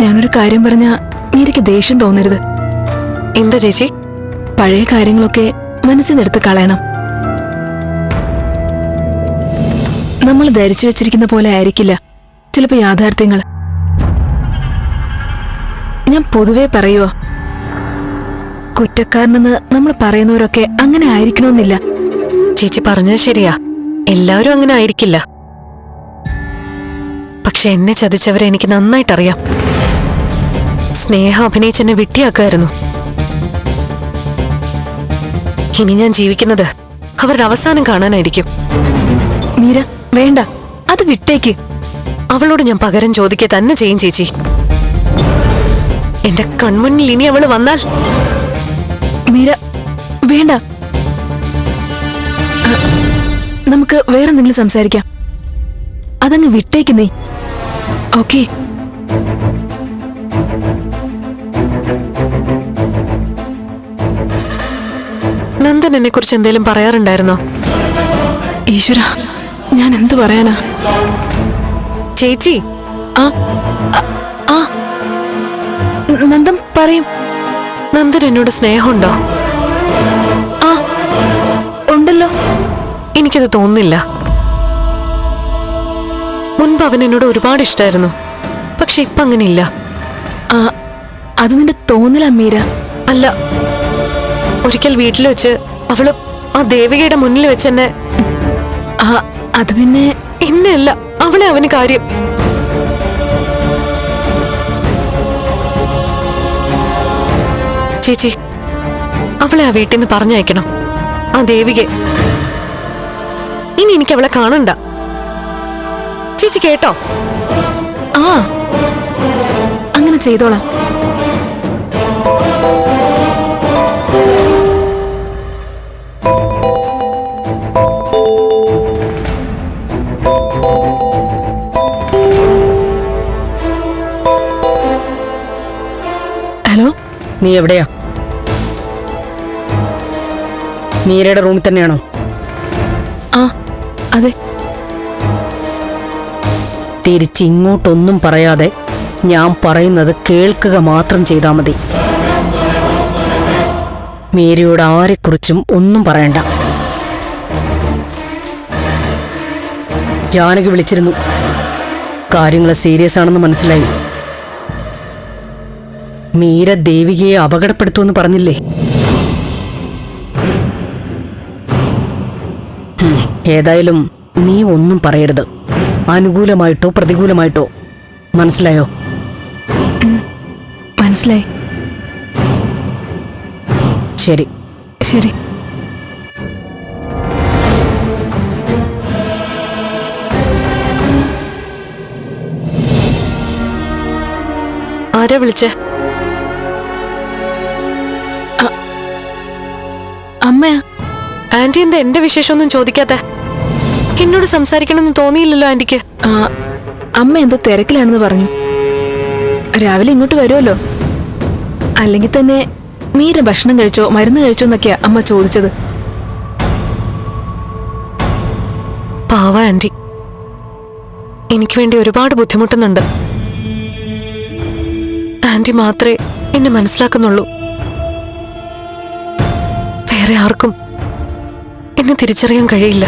ഞാനൊരു കാര്യം പറഞ്ഞാ നീ എനിക്ക് ദേഷ്യം തോന്നരുത്. എന്താ ചേച്ചി? പഴയ കാര്യങ്ങളൊക്കെ മനസ്സിനെടുത്ത് കളയണം. നമ്മൾ ധരിച്ചു വെച്ചിരിക്കുന്ന പോലെ ആയിരിക്കില്ല. ചിലപ്പോ യാഥാർത്ഥ്യങ്ങൾ. ഞാൻ പൊതുവെ പറയുവോ? കുറ്റക്കാരനെന്ന് നമ്മൾ പറയുന്നവരൊക്കെ അങ്ങനെ ആയിരിക്കണമെന്നില്ല. ചേച്ചി പറഞ്ഞത് ശരിയാ. എല്ലാവരും അങ്ങനെ ആയിരിക്കില്ല. പക്ഷെ എന്നെ ചതിച്ചവരെ എനിക്ക് നന്നായിട്ടറിയാം. സ്നേഹം അഭിനയിച്ചെന്നെ വിട്ടിയാക്കായിരുന്നു. ഇനി ഞാൻ ജീവിക്കുന്നത് അവരുടെ അവസാനം കാണാനായിരിക്കും. മീര വേണ്ട. അത് വിട്ടേക്ക്. അവളോട് ഞാൻ പകരം ചോദിക്കുക തന്നെ ചെയ്യും ചേച്ചി. എന്റെ കൺമുന്നിൽ ഇനി അവൾ വന്നാൽ മീര വേണ്ട. നമുക്ക് വേറെ എന്തെങ്കിലും സംസാരിക്കാം. അതങ്ങ് വിട്ടേക്ക് നീ. ഓക്കേ. എന്നെ കുറിച്ച് എന്തെങ്കിലും പറയാറുണ്ടായിരുന്നോ? ഈശ്വര ഞാൻ എന്തു പറയാനാ? ചേച്ചി? ആ ആ, നന്ദം പറയും. നന്ദൻ എന്നോട് സ്നേഹമുണ്ടോ? ആ ഉണ്ടല്ലോ. എനിക്കത് തോന്നില്ല മുൻപ് അവൻ എന്നോട് ഒരുപാട് ഇഷ്ടമായിരുന്നു പക്ഷെ ഇപ്പൊ അങ്ങനെയില്ല. ആ അത് നിന്റെ തോന്നലാ മീര. അല്ല ഒരിക്കൽ വീട്ടിൽ വെച്ച് അവൾ ആ ദേവികയുടെ മുന്നിൽ വെച്ച് എന്നെ ആ അത് പിന്നെ എന്നെയല്ല അവളെ അവന് കാര്യം. ചേച്ചി അവളെ ആ വീട്ടിൽ നിന്ന് പറഞ്ഞയക്കണം. ആ ദേവികെ. ഇനി എനിക്ക് അവളെ കാണണ്ട. ചേച്ചി കേട്ടോ? ആ അങ്ങനെ ചെയ്തോളാം. ഹലോ? നീ എവിടെയാ? മീരയുടെ റൂമിൽ തന്നെയാണോ? ആ അതെ. തിരിച്ചിങ്ങോട്ടൊന്നും പറയാതെ ഞാൻ പറയുന്നത് കേൾക്കുക മാത്രം ചെയ്താൽ മതി. മീരയോട് ആരെക്കുറിച്ചും ഒന്നും പറയണ്ട. ജാനകി വിളിച്ചിരുന്നു. കാര്യങ്ങൾ സീരിയസ് ആണെന്ന് മനസ്സിലായി. മീര ദേവികയെ അപകടപ്പെടുത്തുമെന്ന് പറഞ്ഞില്ലേ? ഏതായാലും നീ ഒന്നും പറയരുത്. അനുകൂലമായിട്ടോ പ്രതികൂലമായിട്ടോ. മനസ്സിലായോ? മനസ്സിലായി. ശരി. ശരി. ആരാ വിളിച്ചേ? ആന്റി എന്താ എന്റെ വിശേഷമൊന്നും ചോദിക്കാത്ത എന്നോട് സംസാരിക്കണമെന്ന് തോന്നിയില്ലല്ലോ ആന്റിക്ക്. അമ്മ എന്തോ തിരക്കിലാണെന്ന് പറഞ്ഞു. രാവിലെ ഇങ്ങോട്ട് വരുമല്ലോ? അല്ലെങ്കിൽ തന്നെ മീര ഭക്ഷണം കഴിച്ചോ മരുന്ന് കഴിച്ചോ എന്നൊക്കെയാ അമ്മ ചോദിച്ചത്. പാവ ആന്റി. എനിക്ക് വേണ്ടി ഒരുപാട് ബുദ്ധിമുട്ടുന്നുണ്ട്. ആന്റി മാത്രമേ എന്നെ മനസ്സിലാക്കുന്നുള്ളൂ. വേറെ ആർക്കും തിരിച്ചറിയാൻ കഴിയില്ല.